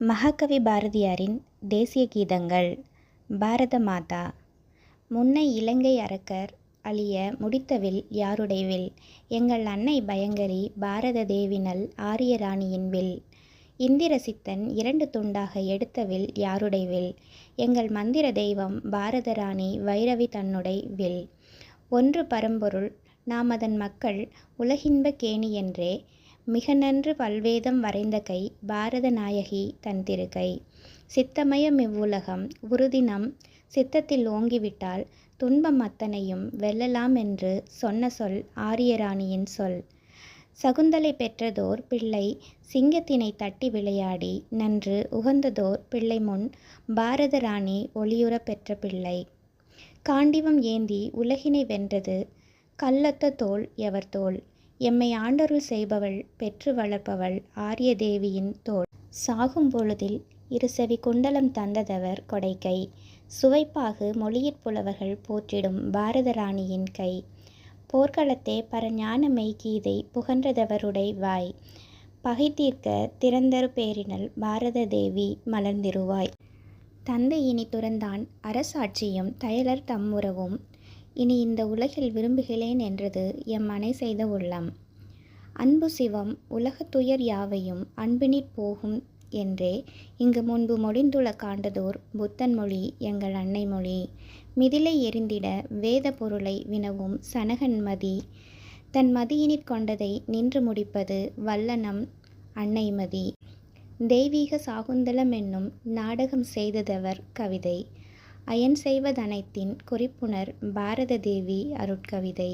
மகாகவி பாரதியாரின் தேசிய கீதங்கள் பாரத மாதா. முன்னை இலங்கை அரக்கர் அழிய முடித்தவில் யாருடை வில்? எங்கள் அன்னை பயங்கரி பாரத தேவினல் ஆரிய ராணியின் வில். இந்திர சித்தன் இரண்டு துண்டாக எடுத்தவில் வில் வில்? எங்கள் மந்திர தெய்வம் பாரத ராணி வைரவி தன்னுடை வில். ஒன்று பரம்பொருள் நாம் அதன் மக்கள் உலகின்ப கேணி என்றே மிக நன்று பல்வேதம் வரைந்த கை பாரத நாயகி தன் திருக்கை. சித்தமயம் இவ்வுலகம் உறுதினம் சித்தத்தில் ஓங்கிவிட்டால் துன்பம் அத்தனையும் வெல்லலாம் என்று சொன்ன சொல் ஆரியராணியின் சொல். சகுந்தலை பெற்றதோர் பிள்ளை சிங்கத்தினை தட்டி விளையாடி நன்று உகந்ததோர் பிள்ளை முன் பாரத ராணி ஒளியுறப் பெற்ற பிள்ளை. காண்டிவம் ஏந்தி உலகினை வென்றது கல்லத்த தோல் எவர் தோல். எம்மை ஆண்டருள் செய்பவள் பெற்று வளர்ப்பவள் ஆரிய தேவியின் தோல். சாகும் பொழுதில் இருசவி குண்டலம் தந்ததவர் கொடைக்கை. சுவைப்பாகு மொழியிற் புலவர்கள் போற்றிடும் பாரத ராணியின் கை. போர்க்களத்தே பரஞான மெய்கீதை புகன்றதவருடை வாய். பகை தீர்க்க திறந்தரு பேரினல் பாரத தேவி மலர்ந்திருவாய். தந்தை இனி துறந்தான் அரசாட்சியும் தயலர் தம்முறவும். இனி இந்த உலகில் விரும்புகிறேன் என்றது எம் அணை செய்த உள்ளம். அன்பு சிவம் உலகத் துயர் யாவையும் அன்பினிற் போகும் என்றே இங்கு முன்பு மொழிந்துள காண்டதோர் புத்தன் மொழி எங்கள் அன்னை மொழி. மிதிலை எரிந்திட வேத பொருளை வினவும் சனகன் மதி. தன் மதியினிற் கொண்டதை நின்று முடிப்பது வல்லனம் அன்னை மதி. தெய்வீக சாகுந்தலம் என்னும் நாடகம் செய்ததவர் கவிதை. அயன் செய்வதனைத்தின் குறிப்புணர் பாரத தேவி அருட்கவிதை.